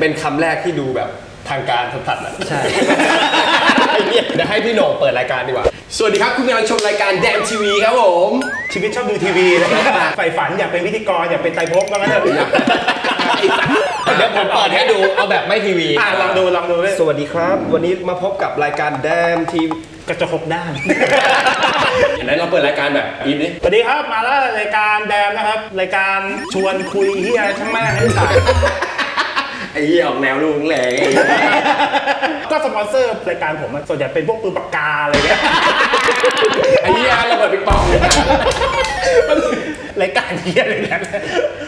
เป็นคำแรกที่ดูแบบทางการสัสๆอะใช่ ไอ้เหี้ยเดี๋ยวให้พี่โหน่งเปิดรายการดีกว่า สวัสดีครับ คุณกำลังชมรายการแดมทีวีครับผม ชีวิตชอบดูทีวีนะครับใฝ่ฝันอยากเป็นพิธีกรอยากเป็นไตรภพว่างั้นเถอะเดี๋ยวผมเปิดให้ดูเอาแบบไม่ทีวี อะลองดูลองดูเลยสวัสดีครับ วันนี้มาพบกับรายการแดมทีวีกระจกครบด้านไหนเราเปิดรายการแบบอีฟดิสวัสดีครับมาแล้วรายการแดมนะครับ รายการชวนคุยเฮียช่างแม่งให้สายไอ้ เหี้ยออกแนวลุงแหลงก็สปอนเซอร์รายการผมอะส่วนใหญ่เป็นพวกปืนปากกาอะไรเงี้ย ไอ้เหี้ยระเบิดปิงปอง รายการเฮียอะไรเนี่ย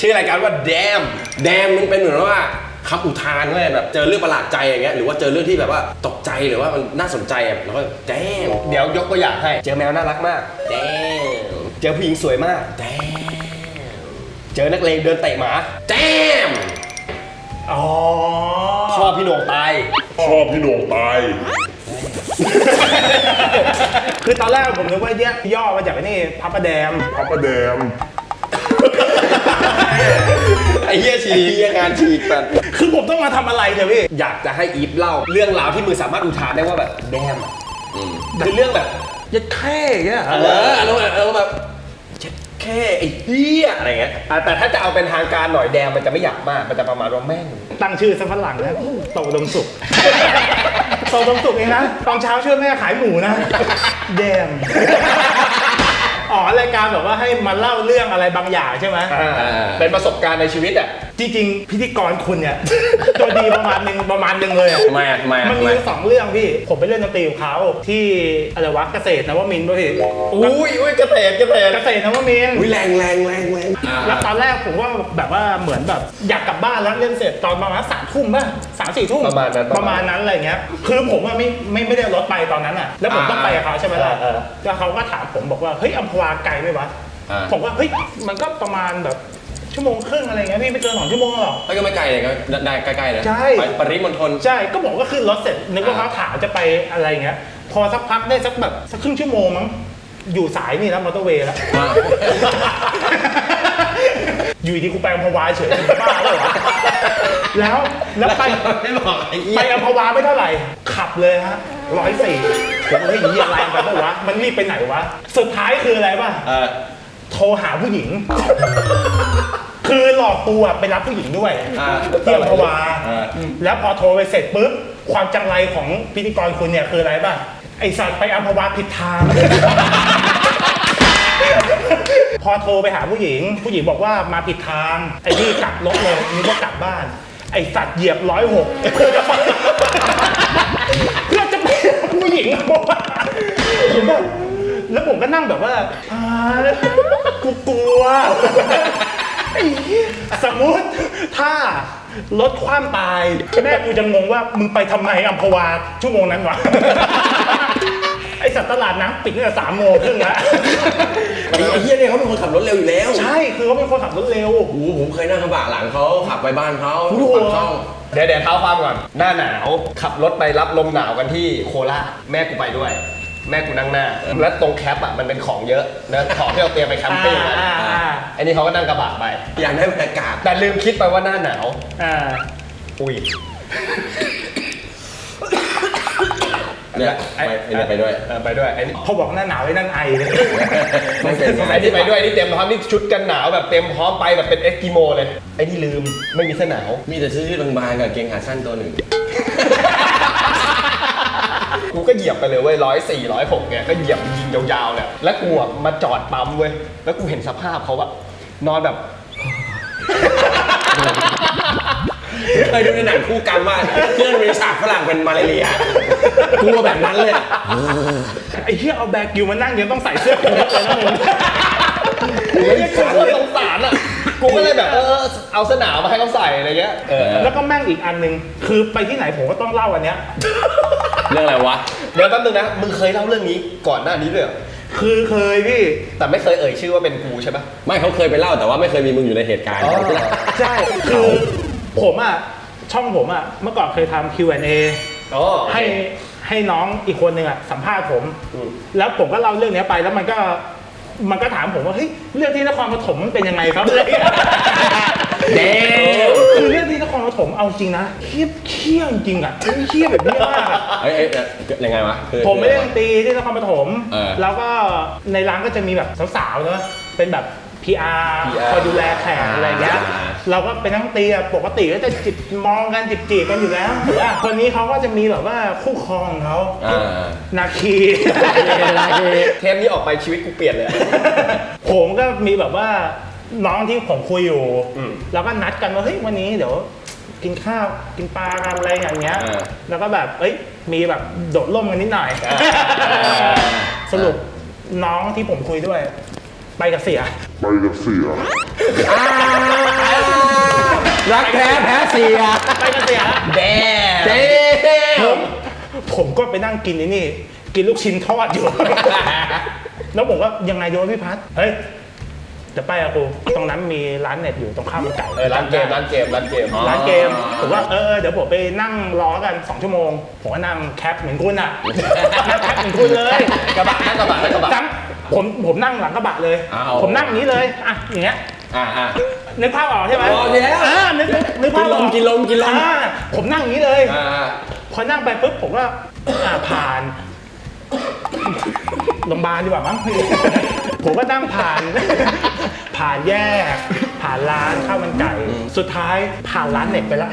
ชื่อรายการว่าแดมแดมมันเป็นเหมือนว่าคำอุทานเว้ยแบบเจอเรื่องประหลาดใจอย่างเงี้ยหรือว่าเจอเรื่องที่แบบว่าตกใจหรือว่ามันน่าสนใจอะแล้วก็แดมเดี๋ยวยกตัวอย่างให้ เจอแมวน่ารักมากแดมเจอผู้หญิงสวยมากแดมเจอนักเลงเดินเตะหมาแดม อ๋อพ่อพี่โหน่งตายพ่อพี่โหน่งตาย คือตอนแรกผมนึกว่าเนี่ยย่อมาจากไอ้นี่พับประแดมพระประแดมไอ้เหี้ยฉีกไอ้เหี้ยงานฉีกสัตว์คือผมต้องมาทำอะไรเนี่ยพี่ อยากจะให้อีฟเล่า เรื่องราวที่มึงสามารถอุทานได้ว่าแบบแดมอะคือเรื่องแบบยัดแค่อย่างเงี้ยเอออารมณ์แบบอารมณ์แบบเจ็ด แค่ไอ้เหี้ยอะไรเงี้ยอะแต่ถ้าจะเอาเป็นทางการหน่อยแดงมันจะไม่หยาบมากมันจะประมาณว่าแม่ง ตั้งชื่อซะฝรั่งนะโตอุดมสุขโตอุดมสุขเองนะตอนเช้าช่วยแม่ขายหมูนะแดมอ๋อรายการแบบว่าให้มาเล่าเรื่องอะไรบางอย่างใช่ไหมเป็นประสบการณ์ในชีวิตอะจริงๆ พิธีกรคุณเนี่ย ตัวดีประมาณหนึ่งประมาณหนึ่งเลยอะทำไมอะทำไมอะมันทำไม มีสองเรื่องพี่ ผมไปเล่นดนตรีกับเขาที่อะไรวะเกษตรนวมินทร์ป่ะพี่อุ้ยอุ้ยเกษตรเกษตรเกษตรนวมินทร์ อุ้ยแรงแรงแรงแรงแล้วตอนแรกผมว่าแบบว่าเหมือนแบบอยากกลับบ้านแล้วเล่นเสร็จตอนประมาณสามทุ่มป่ะสามสี่ทุ่มประมาณนั้นประมาณนั้นอะไรเงี้ยคือผมอะไม่ไม่ไม่ได้รถไปตอนนั้นอะ แล้วผมต้องไปกับเขาใช่ไหมล่ะเออเออแล้วเขาก็ถามผมบอกว่าเฮ้ยอัมพวาไกลไหมวะอ่า ผมว่าเฮ้ยมันก็ประมาณแบบ ชั่วโมงครึ่งอะไรเงี้ยพี่ไม่เกินสองชั่วโมงหรอกถ้าก็ไม่ไกลเลยก็ได้ใกล้ๆนะใช่ ไปปริมณฑล ใช่ก็บอกว่าขึ้นรถเสร็จนึกว่าเขาถามจะไปอะไรเงี้ย พอสักพักได้สักแบบสักครึ่งชั่วโมงมั้งอยู่สายนี่แล้วมอเตอร์เวย์แล้วอ่าอยู่ดีกูไปอัมพวาเฉยเป็นบ้าแล้วเหรอแล้วแล้วไป ไม่บอกไอ้เหี้ไปยอัมพวาไม่เท่าไหร่ ขับเลยฮะร้อยสี่ผมเฮ้ยเหี้ยอะไรไปปะวะมันรีบไปไหนวะ สุดท้ายคืออะไรป่ะ เออโทรหาผู้หญิง คือหลอกตัวไปรับผู้หญิงด้วยอ่าที่อัมพวาอ่า แล้วพอโทรไปเสร็จปุ๊บความจังไรของพิธีกรคุณเนี่ยคืออะไรป่ะไอสัตว์ไปอัมพวาผิดทาง พอโทรไปหาผู้หญิง ผู้หญิงบอกว่ามาผิดทาง ไอ้ที่กลับรถเลยนึกว่ากลับบ้าน ไอสัตว์เหยียบร้อยหกเพื่อจะไปเพื่อจะไปผู้หญิงบอกว่าผมแบบแล้วผมก็นั่งแบบว่าอ่ากูกลัวไอ้เหี้ย สมมติถ้ารถคว่ำตาย แม่กูจะงงว่ามึงไปทำไมอัมพวาชั่วโมงนั้นวะ ไอสัตว์ตลาดน้ำปิดตั้งแต่สามโมงครึ่งแล้ว ไอ้เหี้ยเนี่ยเขาเป็นคนขับรถเร็วอยู่แล้วใช่คือเขาเป็นคนขับรถเร็ว โอ้โหผมเคยนั่งกระบะหลังเขาขับไปบ้านเขาโอ้โห ปากช่อง เดี๋ยวเดี๋ยวเท้าความก่อน หน้าหนาวขับรถไปรับลมหนาวกันที่โคราชแม่กูไปด้วย แม่กูนั่งหน้า แล้วตรงแคปอะมันเป็นของเยอะนะของที่เราเตรียมไปแคมปิ้งอะอ่าอ่าไอ้นี่เขาก็นั่งกระบะไป อยากได้บรรยากาศ แต่ลืมคิดไปว่าหน้าหนาว อ่า อุ้ยเนี่ยไปไอ้เนี่ยไปด้วย เออไปด้วยไอ้นี่พอบอกหน้าหนาวไอ้นั่นไอเลย ไม่เป็นไอ้นี่ไปด้วยไอ้นี่เต็มพร้อมนี่ชุดกันหนาวแบบเต็มพร้อมไปแบบเป็นเอสกิโมเลย ไอ้นี่ลืมไม่มีเสื้อหนาว มีแต่เสื้อยืดบางๆกับเกงขาสั้นตัวหนึ่ง กูก็เหยียบไปเลยเว้ยร้อยสี่ร้อยหกเนี่ยก็เหยียบยิงยาวๆเนี่ยแล้วกูอะมาจอดปั๊มเว้ยแล้วกูเห็นสภาพเขาอะนอนแบบ เคยดูในหนังคู่กรรมว่าเพื่อนบริษัทฝรั่งเป็นมาลาเรียกลัวแบบนั้นเลยไอ้เหี้ยเอาแบกิวมานั่งยังต้องใส่เสื้อคลุมเลยนะมึง กูไม่ได้กูก็สงสารอะกูก็เลยแบบเออเอาเสอหนาวมาให้เขาใส่อะไรเงี้ยเออ แล้วก็แม่งอีกอันหนึ่งคือไปที่ไหนผมก็ต้องเล่าอันเนี้ย เรื่องอะไรวะ เดี๋ยวแป๊บนึงนะ มึงเคยเล่าเรื่องนี้ก่อนหน้านี้ด้วยเหรอคือเคยพี่ แต่ไม่เคยเอ่ยชื่อว่าเป็นกูใช่ปะ ไม่เขาเคยไปเล่าแต่ว่าไม่เคยมีมึงอยู่ในเหตุการณ์ใช่คือผมอะช่องผมอะเมื่อก่อนเคยทำ Q&A อ๋อให้ให้น้องอีกคนหนึ่งอะสัมภาษณ์ผม อืม แล้วผมก็เล่าเรื่องเนี้ยไปแล้วมันก็มันก็ถามผมว่าเฮ้ยเรื่องที่นครปฐมมันเป็นยังไงครับอะไรเงี้ย เด้คือเรื่องที่น ครปถมเอาจริงนะเครียดเครียดจริงอะเครียดแบบนี้มากอะเอ้ยเอ้ยเอ้ยยังไงวะคือ ผมไม่ได้ดนตรีที่นครปฐมเออแล้วก็ในร้านก็จะมีแบบสาวๆเนอะเป็นแบบ PR PR คอยดูแลแขกอะไรเงี้ย อ่า เราก็เป็นนักดนตรีอะปกติก็จะจิบมองกันจิบจีบกันอยู่แล้วแต่ว่าคนนี้เขาก็จะมีแบบว่าคู่ครองของเขาอ่านาคี เทปนี้ออกไปชีวิตกูเปลี่ยนเลย ผมก็มีแบบว่าน้องที่ผมคุยอยู่ อืม แล้วก็นัดกันว่าเฮ้ยวันนี้เดี๋ยว กินข้าวกินปลากันอะไรอย่างเงี้ย เออแล้วก็แบบเอ้ยมีแบบโดดร่มกันนิดหน่อยสรุปน้องที่ผมคุยด้วย ไปกับเสียไปกับเสียรักแท้แพ้เสียไปกับเสียแดเจ๊ผมผมก็ไปนั่งกินไอ้นี่ กินลูกชิ้นทอดอยู่ แล้วผมก็ยังไงดีวะพี่พัฒน์เฮ้ย จะไปอะกูตรงนั้นมีร้านเน็ตอยู่ตรงข้ามมันไก่เออร้านเกมร้านเกมร้านเกมร้านเกมผมว่าเออเออเดี๋ยวผมไปนั่งรอกันสองชั่วโมงผมก็นั่งแคปเหมือนคุณอะนั่งแคปเหมือนคุณเลยกระบะนั่งกระบะนั่งกระบะจังผมผมนั่งหลังกระบะเลยอ้าวผมนั่งอย่างนี้เลยอะอย่างเงี้ยอ่าอ่านึกภาพออกใช่ไหมออกแล้วอ่านึกนึกนึกภาพออกกินลมกินลมกินลมอ่าผมนั่งอย่างนี้เลยอ่าพอนั่งไปปุ๊บผมก็อ่าผ่านโรงพยาบาลดีกว่ามั้งผมก็นั่งผ่าน ผ่านแยก ผ่านร้านข้าวมันไก่สุดท้ายผ่านร้านเน็ตไปแล้ว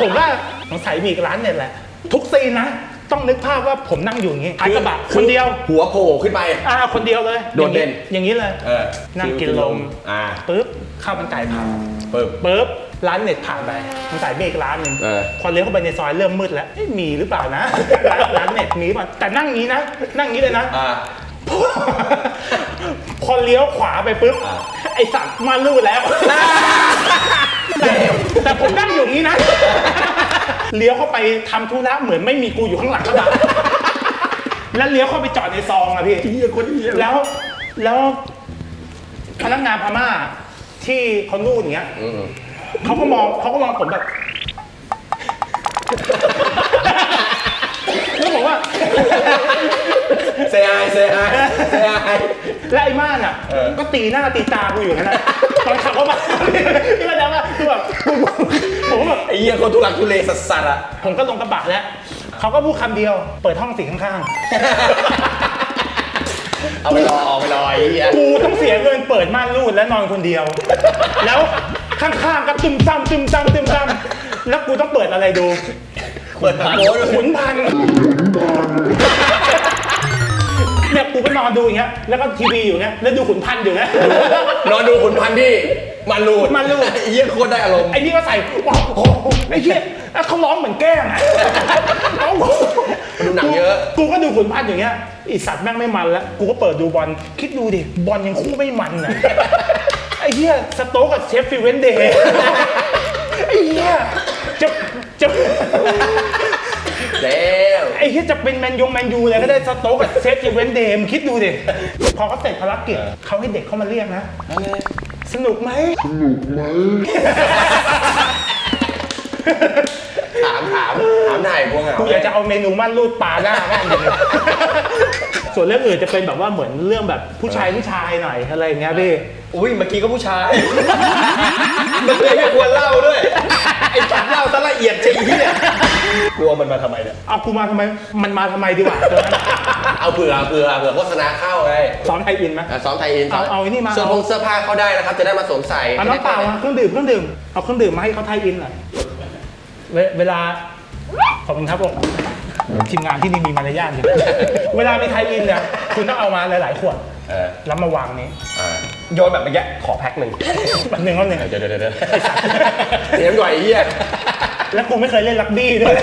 ผมว่าสงสัยมีอีกร้านเน็ตแหละ ทุกซีนนะต้องนึกภาพว่าผมนั่งอยู่อย่างนี้ท้ายกระบะคนเดียวหัวโผล่ขึ้นไป อ่าคนเดียวเลยโดดเด่นอย่างนี้เลยเออนั่งกินลมอ่าปุ๊บข้าวมันไก่ผ่านปึ๊บปุ๊บร้านเน็ตผ่านไปมันใส่เมฆร้านหนึ่งเออพอเลี้ยวเข้าไปในซอยเริ่มมืดแล้วเอ๊ะมีหรือเปล่านะร้านร้านเน็ตมีป่ะแต่นั่งงี้นะ นั่งงี้เลยนะอ่า พอพอเลี้ยวขวาไปปุ๊บอ่าไอสัตว์มาลูดแล้ว แต่แต่ผมนั่งอยู่งี้นะ เลี้ยวเข้าไปทำธุระเหมือนไม่มีกูอยู่ข้างหลังกระบะแล้วเลี้ยวเข้าไปจอดในซองอะพี่ เฮียคนเฮียแล้วแล้วพนักงานพม่าที่เขานู่นอย่างเงี้ยอืมเขาก็มองเขาก็มองผมแบบแล้ว บอกว่าเซไอเซไอเซไอแล้วไอ้ม่านอะเออ ก็ตีหน้าตีตากูอยู่นั่นแหละตอนขับเข้ามาพี่เข้าใจป่ะคือแบบผมก็แบบ ไอ้เหี้ยคนทุลักทุเลสัสสัสๆอะ ผมก็ลงกระบะแล้ว เขาก็พูดคำเดียว เปิดห้องสีข้างเอาไปรอเอาไปรอไอ้เหี้ย ๆ กูต้องเสียเงินเปิดม่านรูดและนอนคนเดียว แล้วข้างๆก็ตึมซ้ำตึมซ้ำตึมซ้ำแล้วกูต้องเปิดอะไรดู เปิดผักโม้ด้วยขุนพันธุ์เนี่ยกูก็นอนดูอย่างเงี้ย แล้วก็ทีวีอยู่เงี้ย แล้วดูขุนพันธุ์อยู่เงี้ย นอนดูขุนพันธุ์ที่มันรูดมันรูด ไอ้เหี้ยโคตรได้อารมณ์ไอ้นี่ก็ใส่ว้าวโอ้โหไอ้เหี้ยแล้วเขาร้องเหมือนแกล้งอะเอ้าดูหนังเยอะ กูก็ดูขุนพันธุ์อย่างเงี้ยไอีสัตว์แม่งไม่มันแล้ว กูก็เปิดดูบอล คิดดูดิ บอลยังคู่ไม่มันอะ ไอ้เหี้ยสโต๊กกับเชฟฟิลเวนเดย์ ไอ้เหี้ยจะจะเด้วไอ้เหี้ยจะเป็นแมนยงแมนยูเลยก็ได้สโต๊กกับเชฟฟิลเวนเดย์มึงคิดดูดิพอเขาเสร็จภารกิจเขาให้เด็กเข้ามาเรียกนะ สนุกไหมถามถามถามถ่ายพวกเหงากูอยากจะเอาเมนูมั่นรูดปลาหน้าแม่งเลยส่วนเรื่องอื่นจะเป็นแบบว่าเหมือนเรื่องแบบผู้ชายผู้ชายหน่อยอะไรอย่างเงี้ยพี่ อุ้ยเมื่อกี้ก็ผู้ชายเมื่อกี้ไม่ควรเล่าด้วย ไอ้จัดเล่าซะละเอียดจริงที่เนี่ยกลัวมันมาทำไมเนี่ย เอากูมาทำไม มันมาทำไมดีกว่าตัวนั้นเอาเผื่อเผื่อเผื่อโฆษณาเข้าไงสอนไทยอินไหมอะซ้อมไทยอินเอาเอาไอ้นี่มาเสื้อผงเสื้อผ้าเข้าได้นะครับ จะได้มาสวมใส่เอาน้ำเปล่ามาเครื่องดื่มเครื่องดื่ม เอาเครื่องดื่มมาให้เขาไทยอินหน่อยเวเวลา ขอบคุณครับผมทีมงานที่นี่มีมารยาทอยู่เวลาไปไทยอินเนี่ย คุณต้องเอามาหลาย ๆ ขวดเออแล้วมาวางนี้อ่า โยนแบบเมื่อกี้ขอแพ็คหนึ่งแบบหนึ่งก็หนึ่งเดี๋ยวเดี๋ยวเดี๋ยวเดี๋ยวก่อนไอ้เหี้ยแล้วกูไม่เคยเล่นรักบี้ด้วย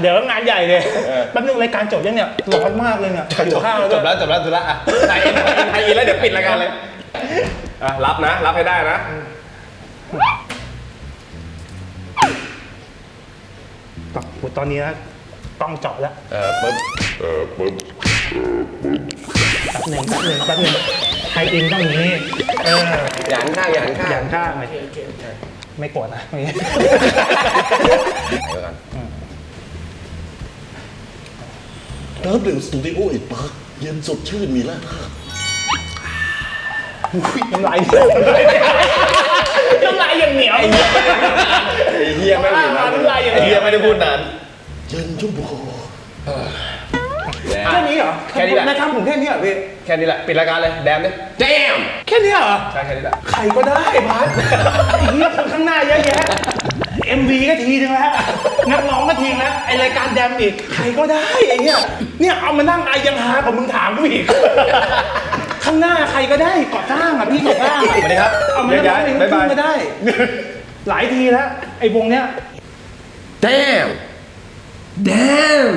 เดี๋ยวงานใหญ่เลยเออแป๊บนึงรายการจบยังเนี่ยร้อนมากเลยเนี่ยอยู่ข้าวจบแล้วจบแล้วจบแล้วอะไทยอินไทยอินแล้วเดี๋ยวปิดรายการเลยอะรับนะ รับให้ได้นะตอนตอนนี้นะต้องเจาะแล้ว เออปึ๊บเออปึ๊บแป๊บ หนึ่งแป๊บหนึ่งแป๊บหนึ่งไฮอินต้องนี้ เอออย่าหันข้างอย่าหันข้าง อย่างข้างเลยไม่โกรธนะไม่ไปก่อนน้ำดื่มสตูดิโออิดปาร์คเย็นสดชื่นมีแร่ธาตุน้ำลายน้ำลายอย่างเหนียวไอ้เฮียไม่ได้พูดนานเฮียไม่ได้พูดนานเย็นชุ่มคอ ผมแค่นี้เหรอพี่ แค่นี้แหละ ปิดรายการเลย แดมเนี่ย damn แค่นี้เหรอ ใช่แค่นี้แหละ ใครก็ได้พัดไอ้เหี้ยคนข้างหน้าเยอะแยะ MV ก็ทีนึงแล้ว นักร้องก็ทีนึงแล้ว ไอรายการแดมอีก ใครก็ได้ไอ้เหี้ย เนี่ยเอามานั่งไอยังหากว่ามึงถามกูอีก ข้างหน้าใครก็ได้ก่อสร้างอะพี่ก่อสร้างอะสวัสดีครับเอามานั่งร้องเพลงบ๊ายบาย ก็ได้ หลายทีแล้วไอ้วงเนี้ย damn damn